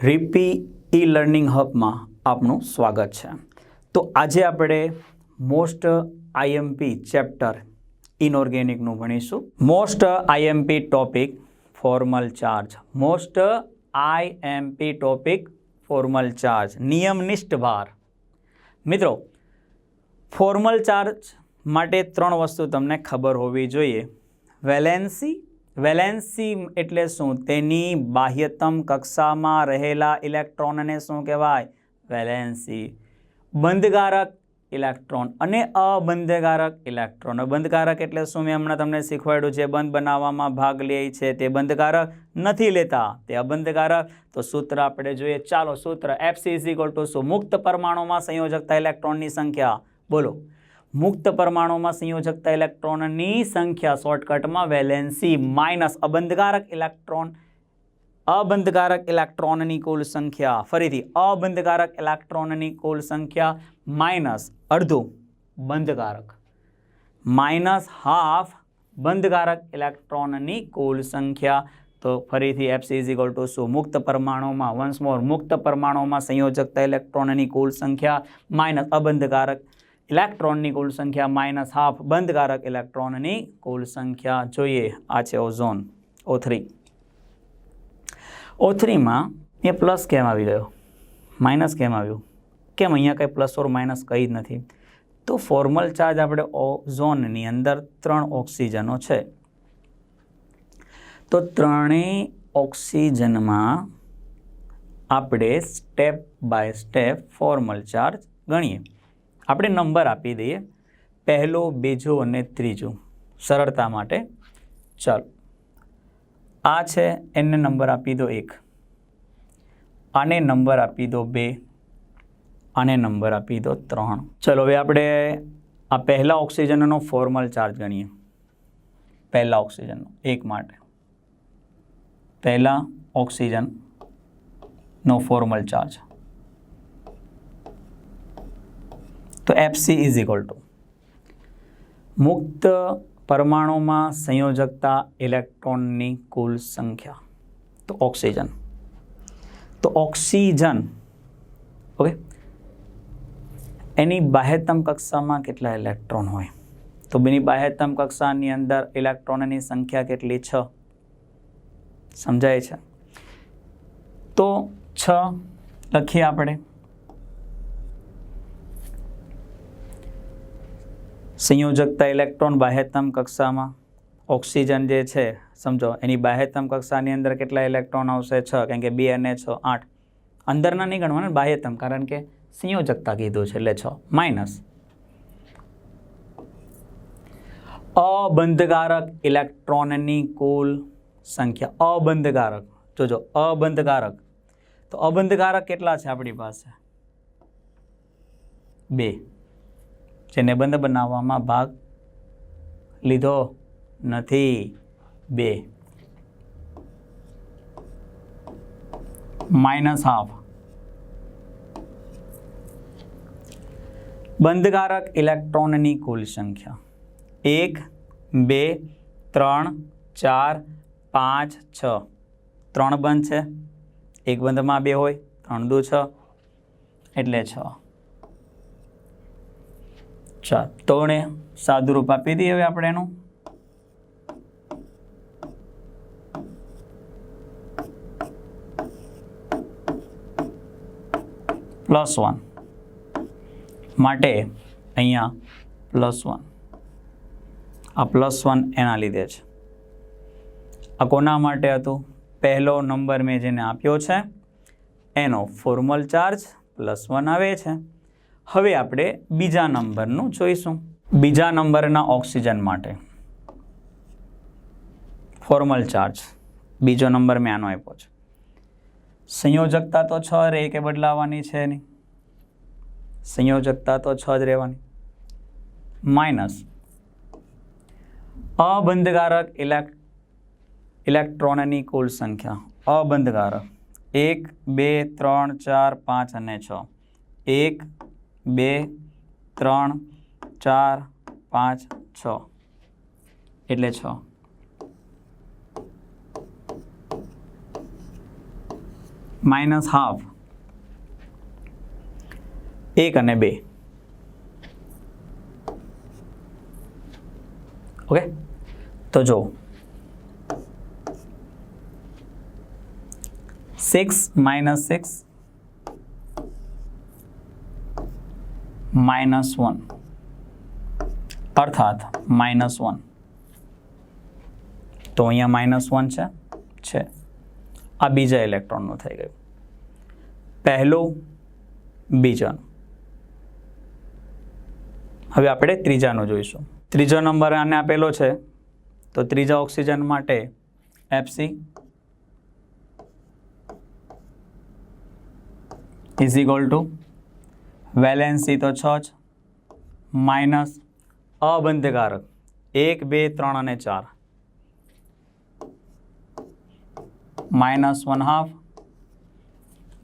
રીપી e learning હબમાં આપનું સ્વાગત છે. તો આજે આપણે મોસ્ટ આઈએમપી ચેપ્ટર ઇનઓર્ગેનિકનું ભણીશું. Most IMP topic formal charge. Most IMP topic formal charge. નિયમનિષ્ઠ ભાર મિત્રો, ફોર્મલ ચાર્જ માટે ત્રણ વસ્તુ તમને ખબર હોવી જોઈએ. વેલેન્સી? વેલેન્સી એટલે શું? તેની બાહ્યતમ કક્ષામાં રહેલા ઇલેક્ટ્રોનને શું કહેવાય? વેલેન્સી. બંધકારક ઇલેક્ટ્રોન અને અબંધકારક ઇલેક્ટ્રોન. બંધકારક એટલે શું? મેં હમણાં તમને શીખવાડ્યું છે, બંધ બનાવવામાં ભાગ લે છે, તે બંધકારક નથી લેતા, તે અબંધકારક. તો સૂત્ર આપણે જોઈએ, ચાલો સૂત્ર એફસી ઇઝ ઇક્વલ ટુ શું? મુક્ત પરમાણુમાં સંયોજકતા ઇલેક્ટ્રોનની સંખ્યા. બોલો. મુક્ત પરમાણુમાં સંયોજકતા ઇલેક્ટ્રોનની સંખ્યા શોર્ટકટમાં વેલેન્સી માઇનસ અબંધકારક ઇલેક્ટ્રોન. અબંધકારક ઇલેક્ટ્રોનની કુલ સંખ્યા ફરીથી અબંધકારક ઇલેક્ટ્રોનની કુલ સંખ્યા માઇનસ અડધું બંધકારક. માઇનસ હાફ બંધકારક ઇલેક્ટ્રોનની કુલ સંખ્યા. તો ફરીથી એફસી ઇઝ ઇક્વલ ટુ શું? મુક્ત પરમાણુમાં વન્સ મોર મુક્ત પરમાણુમાં સંયોજકતા ઇલેક્ટ્રોનની કુલ સંખ્યા માઇનસ અબંધકારક ઇલેક્ટ્રોનની કુલ સંખ્યા માઇનસ હાફ બંધકારક ઇલેક્ટ્રોનની કુલ સંખ્યા જોઈએ. આ છે ઓઝોન. ઓ થ્રી ઓ થ્રીમાં એ પ્લસ કેમ આવી ગયો? માઇનસ કેમ આવ્યું? કેમ અહીંયા કંઈ પ્લસ ઓર માઇનસ કંઈ જ નથી? તો ફોર્મલ ચાર્જ આપણે ઓઝોનની અંદર ત્રણ ઓક્સિજનો છે. તો ત્રણેય ઓક્સિજનમાં આપણે step by step formal charge ગણીએ. આપણે નંબર આપી દઈએ. પહેલો, બીજો અને ત્રીજો. સરળતા માટે. ચાલો. આ છે, એને નંબર આપી દો એક. આને નંબર આપી દો બે. આને નંબર આપી દો ત્રણ. ચલો, હવે આપણે આ પહેલા ઓક્સિજનનો ફોર્મલ ચાર્જ ગણીએ. પહેલા ઓક્સિજનનો, એક માટે. પહેલા ઓક્સિજનનો ફોર્મલ ચાર્જ. તો એફસી ઇઝ ઇક્વલ ટુ મુક્ત પરમાણુમાં સંયોજકતા ઇલેક્ટ્રોનની કુલ સંખ્યા. તો ઓક્સિજન. તો ઓક્સિજન ઓકે એની બાહ્યતમ કક્ષામાં કેટલા ઇલેક્ટ્રોન હોય? તો બેની બાહ્યતમ કક્ષાની અંદર ઇલેક્ટ્રોનની સંખ્યા કેટલી છ? સમજાય છે? તો છ લખીએ આપણે. સંયોજકતા ઇલેક્ટ્રોન બાહ્યતમ કક્ષામાં ઓક્સિજન જે છે, સમજો, એની બાહ્યતમ કક્ષાની અંદર કેટલા ઇલેક્ટ્રોન આવશે? છ, કારણ કે બે અને છ, આઠ. અંદરના નહીં ગણવાના બાહ્યતમ, કારણ કે સંયોજકતા કીધું છે, એટલે છ. માઇનસ. અબંધકારક ઇલેક્ટ્રોનની કુલ સંખ્યા. અબંધકારક. જોજો, અબંધકારક. તો અબંધકારક કેટલા છે આપણી પાસે? બે. જેને બંધ બનાવવામાં ભાગ લીધો નથી. બે. Minus half. બંધકારક ઇલેક્ટ્રોનની કુલ સંખ્યા. એક, બે, ત્રણ, ચાર, પાંચ, છ. ત્રણ બંધ છે. એક બંધમાં બે હોય, ત્રણ દુ છ. એટલે છ. ચાલ તો ને સાદું રૂપ આપી દઈએ હવે આપણે એનું? Plus one. માટે અહીંયા પ્લસ વન. આ પ્લસ વન એના લીધે છે. આ કોના માટે હતું? પહેલો નંબર મેં જેને આપ્યો છે, એનો ફોર્મલ ચાર્જ પ્લસ વન આવે છે. હવે આપણે બીજા નંબરનું જોઈશું. બીજા નંબરના ઓક્સિજન માટે. Formal charge. બીજો નંબર મેં આનો આપ્યો છે. સંયોજકતા તો છ રે કે બદલાવાની છે નહીં સંયોજકતા તો છ જ રહેવાની. માઇનસ અબંધકારક ઇલેક્ટ, ઇલેક્ટ્રોનની કુલ સંખ્યા. અબંધકારક. એક, બે, ત્રણ, ચાર, પાંચ અને છ. એક બે, ત્રણ, ચાર, પાંચ, છ. એટલે છ. માઇનસ હાફ એક અને બે. ઓકે તો જો. Six minus six minus one અર્થાત માઇનસ વન તો અહીંયા માઇનસ વન છે. છે. આ બીજા ઇલેક્ટ્રોનનું થઈ ગયું. પહેલું બીજાનું. હવે આપણે ત્રીજાનું જોઈશું. ત્રીજો નંબર આને આપેલો છે. તો ત્રીજા ઓક્સિજન માટે FC is equal to valency તો છ જ. માઇનસ અબંધકારક. એક, બે, ત્રણ અને ચાર. Minus one half.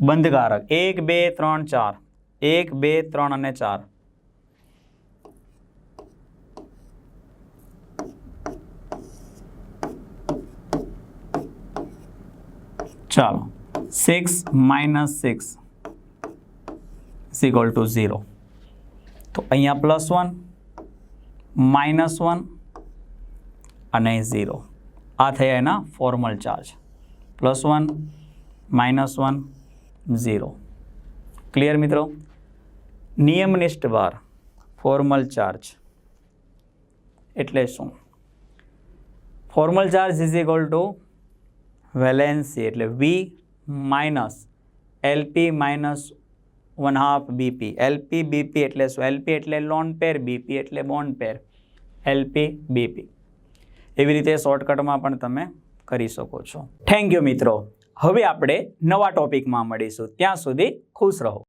બંધકારક. એક, બે, ત્રણ, ચાર. એક, બે, ત્રણ અને ચાર. ચાલો. Six minus six equal to zero તો અહીંયા પ્લસ વન માઇનસ વન અને ઝીરો આ થયા એના formal charge plus one minus one zero clear મિત્રો નિયમનિષ્ઠ બાર ફોર્મલ ચાર્જ એટલે શું formal charge is equal to valency એટલે V minus LP minus one half BP LP BP એટલે શું? એલપી એટલે લોન પેર બીપી એટલે બોન્ડ પેર એલપી બીપી એવી રીતે શોર્ટકટમાં પણ તમે કરી શકો છો. થેન્ક યુ મિત્રો. હવે આપણે નવા ટોપિકમાં મળીશું. ત્યાં સુધી ખુશ રહો.